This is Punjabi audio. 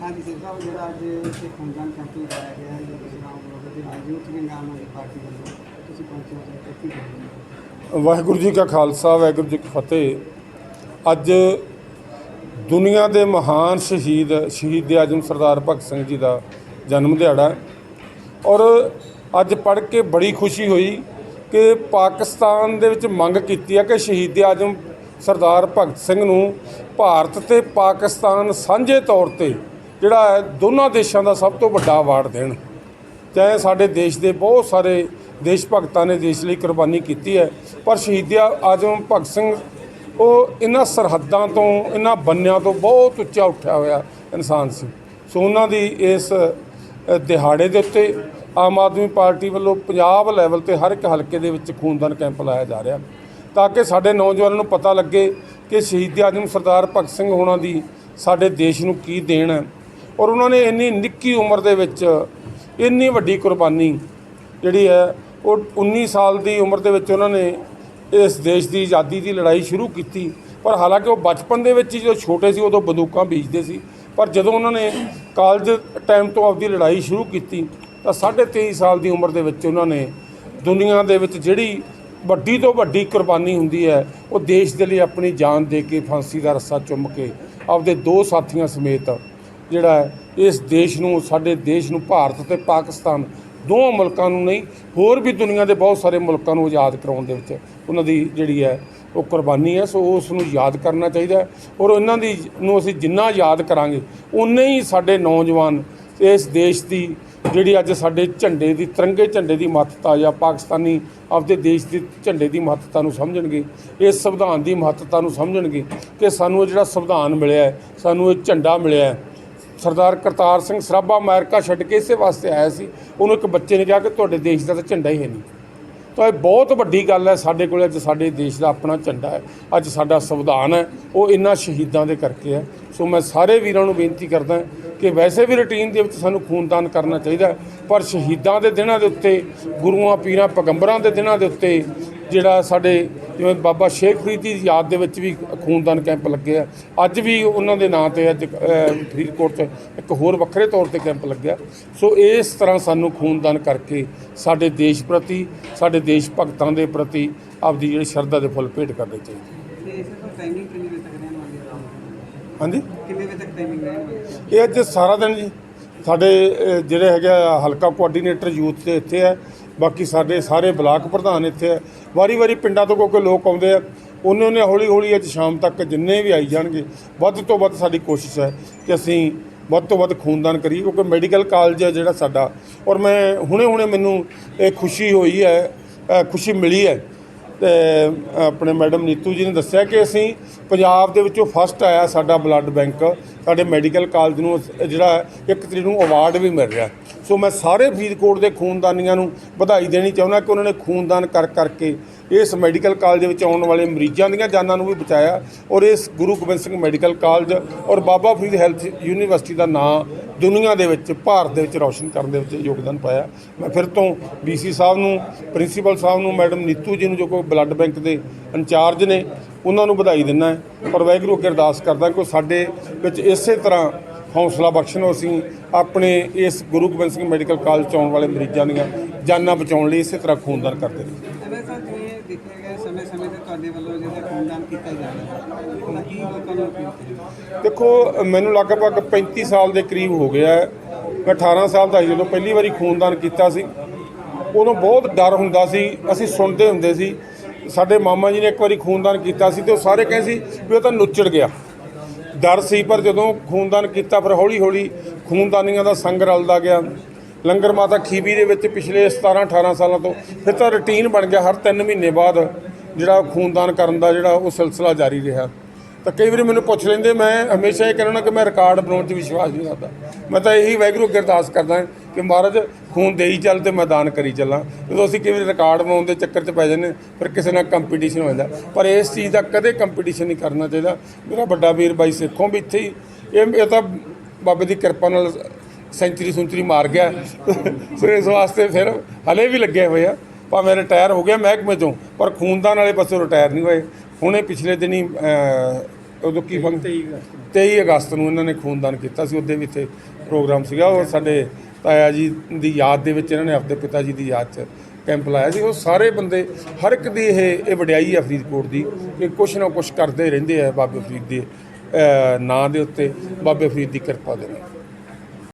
ਹਾਂਜੀ ਸਿੰਘ ਸਾਹਿਬ, ਜਿਹੜਾ ਅੱਜ ਇੱਥੇ ਖੂਨਦਾਨ ਕੈਂਪ ਲਗਾਇਆ ਗਿਆ ਹੈ ਜੋ ਨਾਮ ਬਲੋਗੇ ਤੇ ਨਾਲ ਯੂਥ ਵਿੰਗਾਮ ਦੀ ਪਾਰਟੀ ਵੱਲੋਂ ਤੁਸੀਂ ਪਹੁੰਚੇ ਹੋ ਤੇ ਕੀ ਵਾਹਿਗੁਰੂ ਜੀ ਕਾ ਖਾਲਸਾ, ਵਾਹਿਗੁਰੂ ਜੀ ਕੀ ਫਤਿਹ। ਅੱਜ ਦੁਨੀਆ ਦੇ ਮਹਾਨ ਸ਼ਹੀਦ ਸ਼ਹੀਦ ਆਜਮ ਸਰਦਾਰ ਭਗਤ ਸਿੰਘ ਜੀ ਦਾ ਜਨਮ ਦਿਹਾੜਾ ਔਰ ਅੱਜ ਪੜ੍ਹ ਕੇ ਬੜੀ ਖੁਸ਼ੀ ਹੋਈ ਕਿ ਪਾਕਿਸਤਾਨ ਦੇ ਵਿੱਚ ਮੰਗ ਕੀਤੀ ਹੈ ਕਿ ਸ਼ਹੀਦ ਆਜਮ ਸਰਦਾਰ ਭਗਤ ਸਿੰਘ ਨੂੰ ਭਾਰਤ ਤੇ ਪਾਕਿਸਤਾਨ ਸਾਂਝੇ ਤੌਰ ਤੇ ਜਿਹੜਾ ਹੈ, ਦੋਨਾਂ ਦੇਸ਼ਾਂ ਦਾ ਸਭ ਤੋਂ ਵੱਡਾ ਅਵਾਰਡ ਦੇਣ। ਚਾਹੇ ਸਾਡੇ ਦੇਸ਼ ਦੇ ਬਹੁਤ ਸਾਰੇ ਦੇਸ਼ ਭਗਤਾਂ ਨੇ ਦੇਸ਼ ਲਈ ਕੁਰਬਾਨੀ ਕੀਤੀ ਹੈ, ਪਰ ਸ਼ਹੀਦ ਆਜਮ ਭਗਤ ਸਿੰਘ ਉਹ ਇਹਨਾਂ ਸਰਹੱਦਾਂ ਤੋਂ, ਇਹਨਾਂ ਬੰਨਿਆਂ ਤੋਂ ਬਹੁਤ ਉੱਚਾ ਉੱਠਿਆ ਹੋਇਆ ਇਨਸਾਨ ਸੀ। ਸੋ ਉਹਨਾਂ ਦੀ ਇਸ ਦਿਹਾੜੇ ਦੇ ਉੱਤੇ ਆਮ ਆਦਮੀ ਪਾਰਟੀ ਵੱਲੋਂ ਪੰਜਾਬ ਲੈਵਲ ਤੇ ਹਰ ਇੱਕ ਹਲਕੇ ਦੇ ਵਿੱਚ ਖੂਨਦਾਨ ਕੈਂਪ ਲਾਇਆ ਜਾ ਰਿਹਾ। ਤਾਂ ਕਿ ਸਾਡੇ ਨੌਜਵਾਨਾਂ ਨੂੰ ਪਤਾ ਲੱਗੇ ਕਿ ਸ਼ਹੀਦ ਆਜਮ ਸਰਦਾਰ ਭਗਤ ਸਿੰਘ ਹੋਣਾ ਦੀ ਸਾਡੇ ਦੇਸ਼ ਨੂੰ ਕੀ ਦੇਣ ਹੈ। ਔਰ ਉਹਨਾਂ ਨੇ ਇੰਨੀ ਨਿੱਕੀ ਉਮਰ ਦੇ ਵਿੱਚ ਇੰਨੀ ਵੱਡੀ ਕੁਰਬਾਨੀ ਜਿਹੜੀ ਹੈ, ਉਹ 19 ਸਾਲ ਦੀ ਉਮਰ ਦੇ ਵਿੱਚ ਉਹਨਾਂ ਨੇ ਇਸ ਦੇਸ਼ ਦੀ ਆਜ਼ਾਦੀ ਦੀ ਲੜਾਈ ਸ਼ੁਰੂ ਕੀਤੀ। ਪਰ ਹਾਲਾਂਕਿ ਉਹ ਬਚਪਨ ਦੇ ਵਿੱਚ ਹੀ ਜਦੋਂ ਛੋਟੇ ਸੀ, ਉਦੋਂ ਬੰਦੂਕਾਂ ਬੀਜਦੇ ਸੀ। ਪਰ ਜਦੋਂ ਉਹਨਾਂ ਨੇ ਕਾਲਜ ਟਾਈਮ ਤੋਂ ਆਪਦੀ ਲੜਾਈ ਸ਼ੁਰੂ ਕੀਤੀ, ਤਾਂ 23.5 ਸਾਲ ਦੀ ਉਮਰ ਦੇ ਵਿੱਚ ਉਹਨਾਂ ਨੇ ਦੁਨੀਆ ਦੇ ਵਿੱਚ ਜਿਹੜੀ ਵੱਡੀ ਤੋਂ ਵੱਡੀ ਕੁਰਬਾਨੀ ਹੁੰਦੀ ਹੈ, ਉਹ ਦੇਸ਼ ਦੇ ਲਈ ਆਪਣੀ ਜਾਨ ਦੇ ਕੇ, ਫਾਂਸੀ ਦਾ ਰੱਸਾ ਚੁੰਮ ਕੇ ਆਪਦੇ ਦੋ ਸਾਥੀਆਂ ਸਮੇਤ ਜਿਹੜਾ ਇਸ ਦੇਸ਼ ਨੂੰ, ਸਾਡੇ ਦੇਸ਼ ਨੂੰ, ਭਾਰਤ ਤੇ ਪਾਕਿਸਤਾਨ ਦੋਵਾਂ ਮੁਲਕਾਂ ਨੂੰ ਨਹੀਂ, ਹੋਰ ਵੀ ਦੁਨੀਆ ਦੇ ਬਹੁਤ ਸਾਰੇ ਮੁਲਕਾਂ ਨੂੰ ਆਜ਼ਾਦ ਕਰਾਉਣ ਦੇ ਵਿੱਚ ਉਹਨਾਂ ਦੀ ਜਿਹੜੀ ਹੈ ਉਹ ਕੁਰਬਾਨੀ ਹੈ, ਸੋ ਉਸ ਨੂੰ ਯਾਦ ਕਰਨਾ ਚਾਹੀਦਾ ਔਰ ਇਹਨਾਂ ਦੀ ਨੂੰ ਅਸੀਂ ਜਿੰਨਾ ਯਾਦ ਕਰਾਂਗੇ, ਉਨੇ ਹੀ ਸਾਡੇ ਨੌਜਵਾਨ ਇਸ ਦੇਸ਼ ਦੀ ਜਿਹੜੀ ਅੱਜ ਸਾਡੇ ਝੰਡੇ ਦੀ, ਤਿਰੰਗੇ ਝੰਡੇ ਦੀ ਮਹੱਤਤਾ ਜਾਂ ਪਾਕਿਸਤਾਨੀ ਆਪਦੇ ਦੇਸ਼ ਦੇ ਝੰਡੇ ਦੀ ਮਹੱਤਤਾ ਨੂੰ ਸਮਝਣਗੇ, ਇਸ ਸੰਵਿਧਾਨ ਦੀ ਮਹੱਤਤਾ ਨੂੰ ਸਮਝਣਗੇ ਕਿ ਸਾਨੂੰ ਇਹ ਜਿਹੜਾ ਸੰਵਿਧਾਨ ਮਿਲਿਆ ਸਾਨੂੰ ਇਹ ਝੰਡਾ ਮਿਲਿਆ ਸਰਦਾਰ ਕਰਤਾਰ ਸਿੰਘ ਸਰਾਭਾ ਅਮਰੀਕਾ ਛੱਡ ਕੇ ਇਸੇ ਵਾਸਤੇ ਆਇਆ ਸੀ। ਉਹਨੂੰ ਇੱਕ ਬੱਚੇ ਨੇ ਕਿਹਾ ਕਿ ਤੁਹਾਡੇ ਦੇਸ਼ ਦਾ ਤਾਂ ਝੰਡਾ ਹੀ ਹੈ ਨਹੀਂ। ਤਾਂ ਇਹ ਬਹੁਤ ਵੱਡੀ ਗੱਲ ਹੈ, ਸਾਡੇ ਕੋਲ ਅੱਜ ਸਾਡੇ ਦੇਸ਼ ਦਾ ਆਪਣਾ ਝੰਡਾ ਹੈ। ਅੱਜ ਸਾਡਾ ਸੰਵਿਧਾਨ ਹੈ, ਉਹ ਇਹਨਾਂ ਸ਼ਹੀਦਾਂ ਦੇ ਕਰਕੇ ਹੈ। ਸੋ ਮੈਂ ਸਾਰੇ ਵੀਰਾਂ ਨੂੰ ਬੇਨਤੀ ਕਰਦਾ ਕਿ ਵੈਸੇ ਵੀ ਰੁਟੀਨ ਦੇ ਵਿੱਚ ਸਾਨੂੰ ਖੂਨਦਾਨ ਕਰਨਾ ਚਾਹੀਦਾ ਪਰ ਸ਼ਹੀਦਾਂ ਦੇ ਦਿਨਾਂ ਦੇ ਉੱਤੇ, ਗੁਰੂਆਂ, ਪੀਰਾਂ, ਪੈਗੰਬਰਾਂ ਦੇ ਦਿਨਾਂ ਦੇ ਉੱਤੇ ਜਿਹੜਾ ਸਾਡੇ ਜਿਵੇਂ ਬਾਬਾ ਸ਼ੇਖ ਫਰੀਦ ਦੀ ਯਾਦ ਦੇ ਵਿੱਚ ਵੀ ਖੂਨਦਾਨ ਕੈਂਪ ਲੱਗੇ ਆ। ਅੱਜ ਵੀ ਉਹਨਾਂ ਦੇ ਨਾਂ ਤੇ ਅੱਜ ਫਰੀਦਕੋਟ 'ਚ ਇੱਕ ਹੋਰ ਵੱਖਰੇ ਤੌਰ ਤੇ ਕੈਂਪ ਲੱਗਿਆ। ਸੋ ਇਸ ਤਰ੍ਹਾਂ ਸਾਨੂੰ ਖੂਨਦਾਨ ਕਰਕੇ ਸਾਡੇ ਦੇਸ਼ ਪ੍ਰਤੀ ਸਾਡੇ ਦੇਸ਼ ਭਗਤਾਂ ਦੇ ਪ੍ਰਤੀ ਆਪਦੀ ਜਿਹੜੀ ਸ਼ਰਧਾ ਦੇ ਫੁੱਲ ਭੇਟ ਕਰਨੇ ਚਾਹੀਦੇ। ਹਾਂਜੀ? ਕਿੰਨੇ ਵਜੇ ਤੱਕ ਟਾਈਮਿੰਗ ਰਹਿਣ ਵਾਲੀ ਹੈ? ਇਹ ਅੱਜ ਸਾਰਾ ਦਿਨ ਜੀ। ਸਾਡੇ ਜਿਹੜੇ ਹੈਗੇ ਹਲਕਾ ਕੋਆਰਡੀਨੇਟਰ ਯੂਥ ਦੇ ਇੱਥੇ ਹੈ ਬਾਕੀ ਸਾਡੇ ਸਾਰੇ ਬਲਾਕ ਪ੍ਰਧਾਨ ਇੱਥੇ ਹੈ ਵਾਰੀ-ਵਾਰੀ ਪਿੰਡਾਂ ਤੋਂ ਕਿਉਂਕਿ ਲੋਕ ਆਉਂਦੇ ਆ, ਉਹਨੇ ਉਹਨੇ ਹੌਲੀ-ਹੌਲੀ ਅੱਜ ਸ਼ਾਮ ਤੱਕ ਜਿੰਨੇ ਵੀ ਆਈ ਜਾਣਗੇ, ਵੱਧ ਤੋਂ ਵੱਧ ਸਾਡੀ ਕੋਸ਼ਿਸ਼ ਹੈ ਕਿ ਅਸੀਂ ਵੱਧ ਤੋਂ ਵੱਧ ਖੂਨਦਾਨ ਕਰੀਏ, ਕਿਉਂਕਿ ਮੈਡੀਕਲ ਕਾਲਜ ਹੈ ਜਿਹੜਾ ਸਾਡਾ, ਔਰ ਮੈਂ ਹੁਣੇ-ਹੁਣੇ ਮੈਨੂੰ ਇਹ ਖੁਸ਼ੀ ਹੋਈ ਹੈ ਖੁਸ਼ੀ ਮਿਲੀ ਹੈ। ਤੇ ਆਪਣੇ ਮੈਡਮ ਨੀਤੂ ਜੀ ਨੇ ਦੱਸਿਆ ਕਿ ਅਸੀਂ ਪੰਜਾਬ ਦੇ ਵਿੱਚੋਂ ਫਸਟ ਆਇਆ ਸਾਡਾ ਬਲੱਡ ਬੈਂਕ ਸਾਡੇ ਮੈਡੀਕਲ ਕਾਲਜ ਨੂੰ ਜਿਹੜਾ ਹੈ, ਇੱਕ ਤਰੀਕ ਨੂੰ ਅਵਾਰਡ ਵੀ ਮਿਲ ਰਿਹਾ। ਸੋ ਮੈਂ ਸਾਰੇ ਫਰੀਦਕੋਟ ਦੇ ਖੂਨਦਾਨੀਆਂ ਨੂੰ ਵਧਾਈ ਦੇਣੀ ਚਾਹੁੰਦਾ ਕਿ ਉਹਨਾਂ ਨੇ ਖੂਨਦਾਨ ਕਰ ਕਰਕੇ ਇਸ ਮੈਡੀਕਲ ਕਾਲਜ ਦੇ ਵਿੱਚ ਆਉਣ ਵਾਲੇ ਮਰੀਜ਼ਾਂ ਦੀਆਂ ਜਾਨਾਂ ਨੂੰ ਵੀ ਬਚਾਇਆ ਔਰ ਇਸ ਗੁਰੂ ਗੋਬਿੰਦ ਸਿੰਘ ਮੈਡੀਕਲ ਕਾਲਜ ਔਰ ਬਾਬਾ ਫਰੀਦ ਹੈਲਥ ਯੂਨੀਵਰਸਿਟੀ ਦਾ ਨਾਂ ਦੁਨੀਆ ਦੇ ਵਿੱਚ ਭਾਰਤ ਦੇ ਵਿੱਚ ਰੌਸ਼ਨ ਕਰਨ ਦੇ ਵਿੱਚ ਯੋਗਦਾਨ ਪਾਇਆ। ਮੈਂ ਫਿਰ ਤੋਂ ਡੀਸੀ ਸਾਹਿਬ ਨੂੰ ਪ੍ਰਿੰਸੀਪਲ ਸਾਹਿਬ ਨੂੰ ਮੈਡਮ ਨੀਤੂ ਜੀ ਨੂੰ ਜੋ ਕੋ ਬਲੱਡ ਬੈਂਕ ਦੇ ਇੰਚਾਰਜ ਨੇ ਉਹਨਾਂ ਨੂੰ ਵਧਾਈ ਦਿੰਦਾ ਪਰ ਵਾਹਿਗੁਰੂ ਅੱਗੇ ਅਰਦਾਸ ਕਰਦਾ ਕਿ ਸਾਡੇ ਵਿੱਚ ਇਸੇ ਤਰ੍ਹਾਂ ਹੌਸਲਾ ਬਖਸ਼ਣ ਅਸੀਂ ਆਪਣੇ ਇਸ ਗੁਰੂ ਗੋਬਿੰਦ ਸਿੰਘ ਮੈਡੀਕਲ ਕਾਲਜ ਚ ਆਉਣ ਵਾਲੇ ਮਰੀਜ਼ਾਂ ਦੀਆਂ ਜਾਨਾਂ ਬਚਾਉਣ ਲਈ ਇਸੇ ਤਰ੍ਹਾਂ ਖੂਨਦਾਨ ਕਰਦੇ ਨੂੰ। ਦੇਖੋ ਮੈਨੂੰ ਲਗਭਗ 35 ਸਾਲ ਦੇ ਕਰੀਬ ਹੋ ਗਿਆ ਹੈ। ਮੈਂ 18 ਸਾਲ ਦਾ ਜਦੋਂ ਪਹਿਲੀ ਵਾਰੀ ਖੂਨਦਾਨ ਕੀਤਾ ਸੀ। ਉਦੋਂ ਬਹੁਤ ਡਰ ਹੁੰਦਾ ਸੀ ਅਸੀਂ ਸੁਣਦੇ ਹੁੰਦੇ ਸੀ ਸਾਡੇ ਮਾਮਾ ਜੀ ਨੇ ਇੱਕ ਵਾਰੀ ਖੂਨਦਾਨ ਕੀਤਾ ਸੀ ਤੇ ਉਹ ਸਾਰੇ ਕਹੇ ਸੀ ਵੀ ਉਹ ਤਾਂ ਨੁੱਚੜ ਗਿਆ। ਡਰ ਸੀ ਪਰ ਜਦੋਂ ਖੂਨਦਾਨ ਕੀਤਾ, ਫਿਰ ਹੌਲੀ ਹੌਲੀ ਖੂਨਦਾਨੀਆਂ ਦਾ ਸੰਗ ਰਲਦਾ ਗਿਆ। ਲੰਗਰ ਮਾਤਾ ਖੀਬੀ ਦੇ ਵਿੱਚ ਪਿਛਲੇ 17 18 ਸਾਲਾਂ ਤੋਂ ਫਿਰ ਤਾਂ ਰੁਟੀਨ ਬਣ ਗਿਆ। ਹਰ 3 ਮਹੀਨੇ ਬਾਅਦ ਜਿਹੜਾ ਖੂਨਦਾਨ ਕਰਨ ਦਾ ਜਿਹੜਾ ਉਹ ਸਿਲਸਿਲਾ ਜਾਰੀ ਰਿਹਾ। ਤਾਂ ਕਈ ਵਾਰੀ ਮੈਨੂੰ ਪੁੱਛ ਲੈਂਦੇ, ਮੈਂ ਹਮੇਸ਼ਾ ਇਹ ਕਹਿਣਾ ਕਿ ਮੈਂ ਰਿਕਾਰਡ ਬਣਾਉਣ 'ਚ ਵਿਸ਼ਵਾਸ ਨਹੀਂ ਕਰਦਾ ਮੈਂ ਤਾਂ ਇਹੀ ਵਾਹਿਗੁਰੂ ਅੱਗੇ ਅਰਦਾਸ ਕਰਦਾ ਕਿ ਮਹਾਰਾਜ ਖੂਨ ਦੇਈ ਚੱਲ ਤੇ ਮੈਂ ਦਾਨ ਕਰੀ ਚੱਲਾਂ। ਜਦੋਂ ਅਸੀਂ ਕਈ ਵਾਰੀ ਰਿਕਾਰਡ ਬਣਾਉਣ ਦੇ ਚੱਕਰ 'ਚ ਪੈ ਜਾਂਦੇ ਫਿਰ ਕਿਸੇ ਨਾਲ ਕੰਪੀਟੀਸ਼ਨ ਹੋ ਜਾਂਦਾ। ਪਰ ਇਸ ਚੀਜ਼ ਦਾ ਕਦੇ ਕੰਪੀਟੀਸ਼ਨ ਨਹੀਂ ਕਰਨਾ ਚਾਹੀਦਾ। ਮੇਰਾ ਵੱਡਾ ਵੀਰ ਬਾਈ ਸੇਖੋਂ ਵੀ ਇੱਥੇ ਹੀ, ਇਹ ਇਹ ਤਾਂ ਬਾਬੇ ਦੀ ਕਿਰਪਾ ਨਾਲ ਸੈਂਚਰੀ ਸੁੰਚਰੀ ਮਾਰ ਗਿਆ। ਸੋ ਇਸ ਵਾਸਤੇ ਫਿਰ ਹਲੇ ਵੀ ਲੱਗੇ ਹੋਏ ਆ। ਭਾਵੇਂ ਰਿਟਾਇਰ ਹੋ ਗਿਆ ਮਹਿਕਮੇ ਤੋਂ ਪਰ ਖੂਨਦਾਨ ਵਾਲੇ ਪਾਸੋਂ ਰਿਟਾਇਰ ਨਹੀਂ ਹੋਏ। ਹੁਣੇ ਪਿਛਲੇ ਦਿਨੀ ਅਹ, ਉਦੋਂ ਕੀ ਫੰਕ 23 ਅਗਸਤ ਨੂੰ। ਇਹਨਾਂ ਨੇ ਖੂਨਦਾਨ ਕੀਤਾ ਸੀ ਉਹਦੇ ਵੀ ਇੱਥੇ ਪ੍ਰੋਗਰਾਮ ਸੀਗਾ। ਉਹ ਸਾਡੇ ਤਾਇਆ ਜੀ ਦੀ ਯਾਦ ਦੇ ਵਿੱਚ ਇਹਨਾਂ ਨੇ ਆਪਣੇ ਪਿਤਾ ਜੀ ਦੀ ਯਾਦ 'ਚ ਕੈਂਪ ਲਾਇਆ ਸੀ। ਉਹ ਸਾਰੇ ਬੰਦੇ ਹਰ ਇੱਕ ਦੀ ਇਹ ਇਹ ਵਡਿਆਈ ਹੈ ਫਰੀਦਕੋਟ ਦੀ ਕਿ ਕੁਛ ਨਾ ਕੁਛ ਕਰਦੇ ਰਹਿੰਦੇ ਆ ਬਾਬੇ ਫਰੀਦ ਦੇ ਅਹ, ਨਾਂ ਦੇ ਉੱਤੇ ਬਾਬੇ ਫਰੀਦ ਦੀ ਕਿਰਪਾ ਦੇ ਨਾਲ।